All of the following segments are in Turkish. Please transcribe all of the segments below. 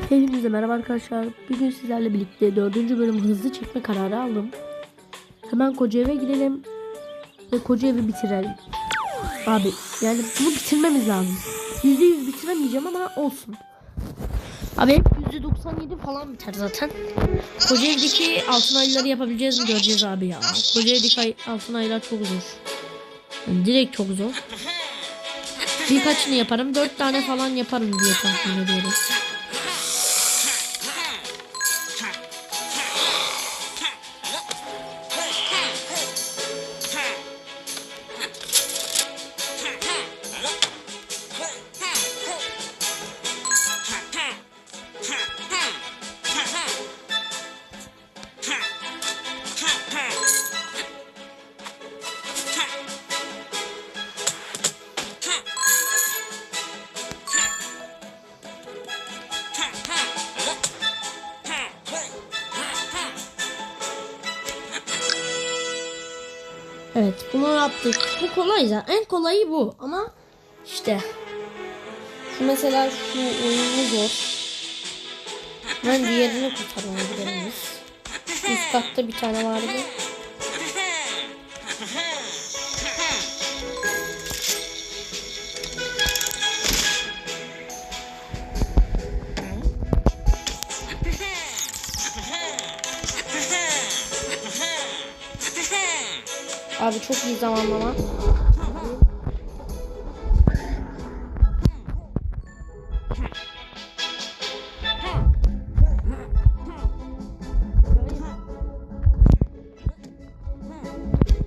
Hepinize merhaba arkadaşlar. Bugün sizlerle birlikte dördüncü bölüm hızlı çekme kararı aldım. Hemen koca eve gidelim ve koca evi bitirelim. Abi yani bunu bitirmemiz lazım. Yüzde yüz bitiremeyeceğim ama olsun. Abi yüzde 97 falan biter zaten. Koca evdeki altın ayıları yapabileceğiz mi göreceğiz abi ya. Koca evdeki ay- altın ayılar çok zor. Yani direkt çok zor. Birkaçını yaparım. Dört tane falan yaparım diye tahmin ediyorum. Evet bunu yaptık. Bu kolay zaten. En kolayı bu ama işte şu mesela şu oyunu zor. Ben diğerini kurtarmaya gidelim. Üst katta bir tane vardı. Abi çok iyi zamanlama.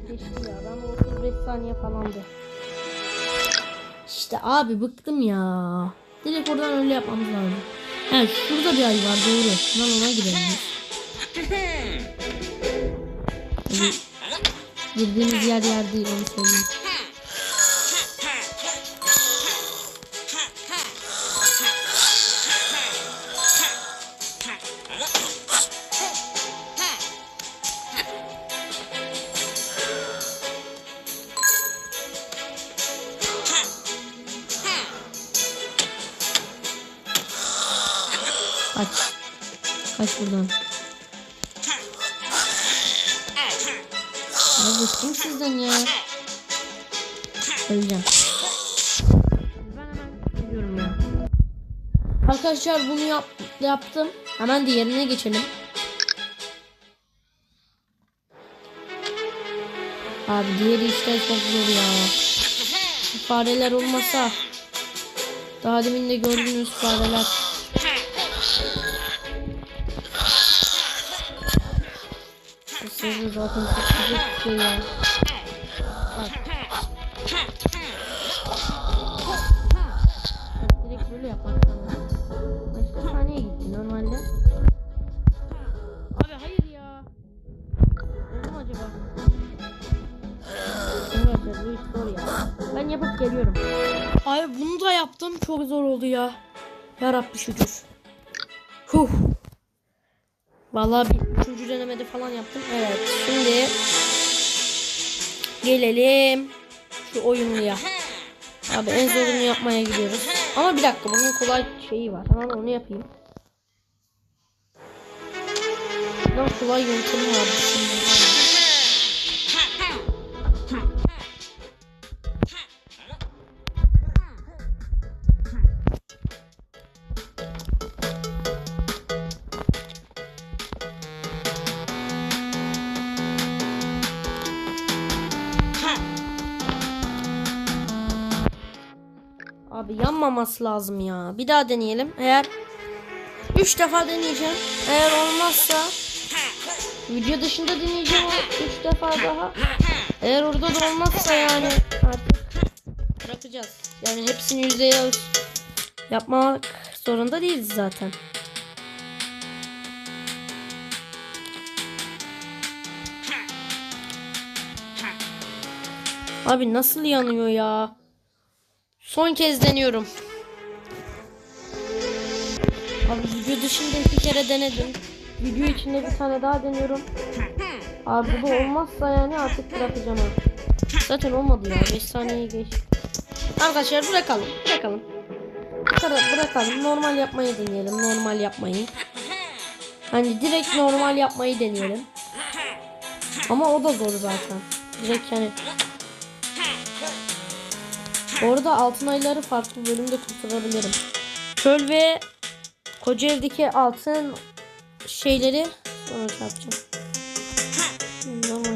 Geçti ya ben 35 saniye falandı. İşte abi bıktım ya. Direkt oradan öyle yapmamız lazım. Evet şurada bir ay var doğru. Ben ona gidelim. Girdiğimiz yer yer değil onu söyleyeyim. Kaç. Kaç buradan. Ya bıktım sizden ya. Öleceğim. Ben hemen gidiyorum ya. Arkadaşlar bunu yap yaptım. Hemen diğerine geçelim. Abi diğeri işte çok zor ya. Fareler olmasa. Daha demin de gördüğünüz fareler. Sözü zaten çok şey ya. Bak. Böyle yapmak lazım. Başka gitti normalde. Abi hayır ya. Oldu acaba? Ben yapıp geliyorum. Abi bunu da yaptım. Çok zor oldu ya. Ya Rabbi şükür. Huh. Vallahi bir üçüncü denemede falan yaptım. Evet şimdi gelelim şu oyunluya. Abi en zorunu yapmaya gidiyoruz. Ama bir dakika bunun kolay şeyi var. Hemen onu yapayım. Bundan kolay yöntemi var. Şimdi. Yanmaması lazım ya. Bir daha deneyelim. Eğer 3 defa deneyeceğim. Eğer olmazsa video dışında deneyeceğim o 3 defa daha. Eğer orada da olmazsa yani artık bırakacağız. Yani hepsini yüzeye yapmak zorunda değiliz zaten. Abi nasıl yanıyor ya? Son kez deniyorum. Abi video dışında iki kere denedim. Video içinde bir tane daha deniyorum. Abi bu da olmazsa yani artık bırakacağım ha. Zaten olmadı ya. 5 saniyeyi geç. Arkadaşlar bırakalım. Bırakalım. bırakalım. Normal yapmayı deneyelim. Normal yapmayı. Hani direkt normal yapmayı deneyelim. Ama o da zor zaten. Direkt hani. Orada altın ayları farklı bölümde kurtarabilirim. Çöl ve koca evdeki altın şeyleri sonra yapacağım. Normal.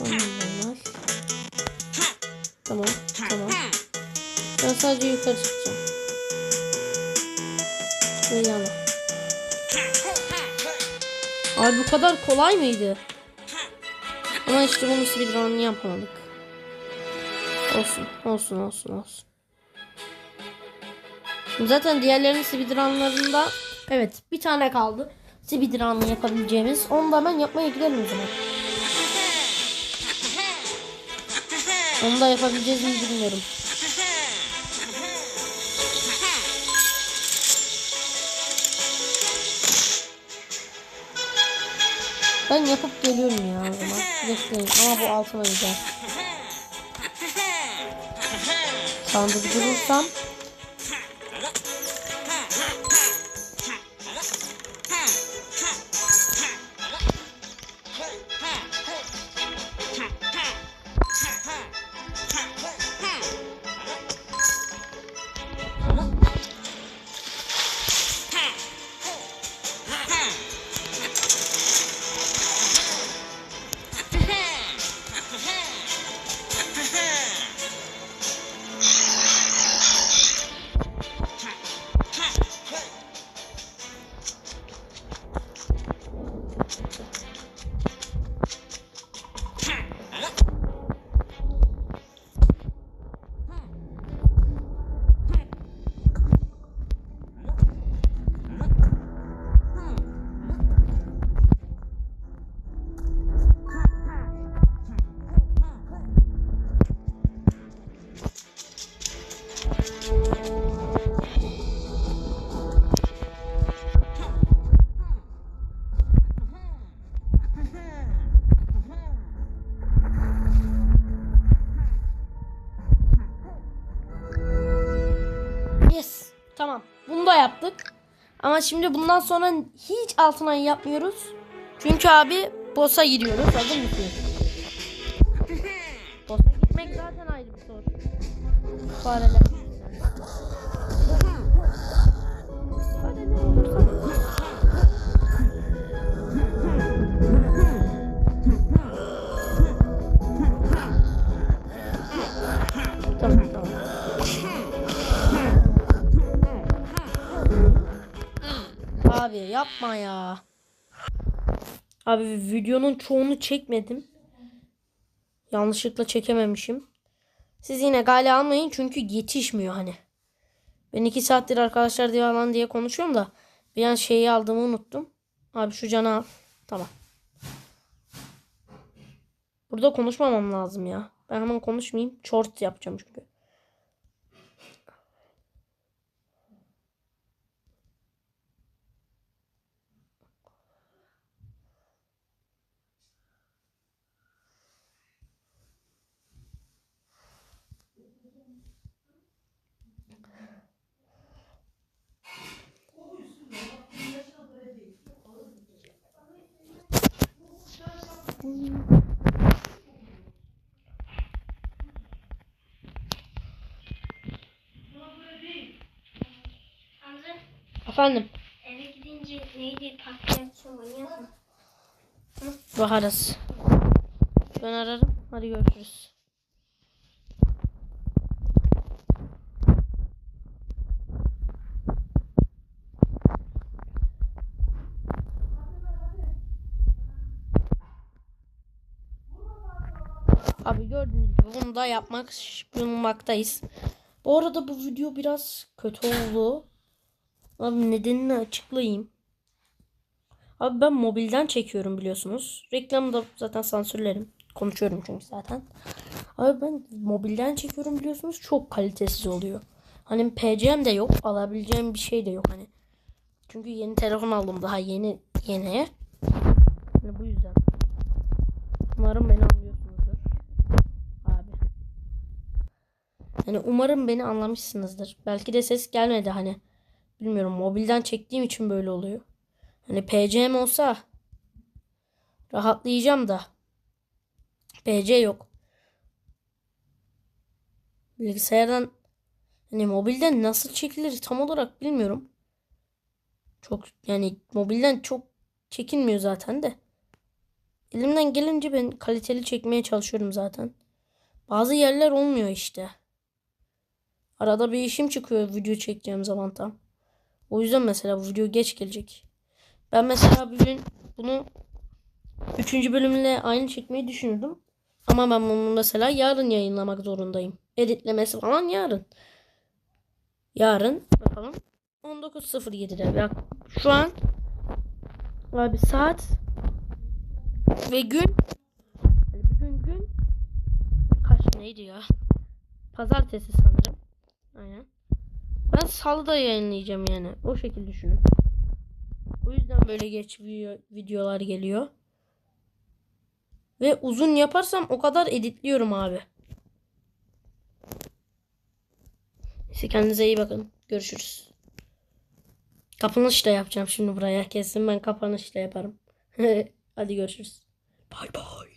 Normal normal. Tamam tamam. Ben sadece yukarı çıkacağım. Ve yana. Abi bu kadar kolay mıydı? Ama işte bunu speedrun'ını yapamadık. Olsun, olsun, olsun, olsun. Zaten diğerlerinin speedrunlarında evet bir tane kaldı. Speedrun'ı yapabileceğimiz. Onu da hemen yapmaya gidelim o zaman. Onu da yapabileceğiz mi bilmiyorum. Ben yapıp geliyorum ya o zaman. Bekleyin ama bu altına gider. Sandık durursam Bunu da yaptık. Ama şimdi bundan sonra hiç altın ayı yapmıyoruz. Çünkü abi boss'a giriyoruz. Hazır mısın? Boss'a gitmek zaten ayrı bir sorun. Fareler. Fareler olursa- yapma ya. Abi videonun çoğunu çekmedim. Yanlışlıkla çekememişim. Siz yine gale almayın çünkü yetişmiyor hani. Ben iki saattir arkadaşlar diye falan diye konuşuyorum da bir an şeyi aldığımı unuttum. Abi şu canı al. Tamam. Burada konuşmamam lazım ya. Ben hemen konuşmayayım. Short yapacağım çünkü. Efendim. eve gidince neydi patlayacaksın oynuyorsun. Bakarız. Ben ararım. Hadi görüşürüz. Abi gördüğünüz gibi bunu da yapmak bulunmaktayız. Bu arada bu video biraz kötü oldu. Abi nedenini açıklayayım. Abi ben mobilden çekiyorum biliyorsunuz. Reklamı da zaten sansürlerim. Konuşuyorum çünkü zaten. Abi ben mobilden çekiyorum biliyorsunuz. Çok kalitesiz oluyor. Hani PC'm de yok. Alabileceğim bir şey de yok hani. Çünkü yeni telefon aldım daha yeni yeniye. Hani bu yüzden. Umarım beni anlıyorsunuzdur. Abi. Yani umarım beni anlamışsınızdır. Belki de ses gelmedi hani. Bilmiyorum mobilden çektiğim için böyle oluyor. Hani PC'm olsa rahatlayacağım da. PC yok. Bilgisayardan hani mobilden nasıl çekilir tam olarak bilmiyorum. Çok yani mobilden çok çekilmiyor zaten de. Elimden gelince ben kaliteli çekmeye çalışıyorum zaten. Bazı yerler olmuyor işte. Arada bir işim çıkıyor video çekeceğim zaman tam. O yüzden mesela bu video geç gelecek. Ben mesela bir gün bunu 3. bölümle aynı çekmeyi düşünürdüm. Ama ben bunu mesela yarın yayınlamak zorundayım. Editlemesi falan yarın. Yarın bakalım 19.07'de. Bak şu an abi saat ve gün bugün gün kaç neydi ya? Pazartesi sanırım. Aynen. Ben salıda yayınlayacağım yani. O şekilde düşünün. O yüzden böyle geç video, videolar geliyor. Ve uzun yaparsam o kadar editliyorum abi. Neyse kendinize iyi bakın. Görüşürüz. Kapanış yapacağım şimdi buraya. Kesin ben kapanış yaparım. Hadi görüşürüz. Bay bay.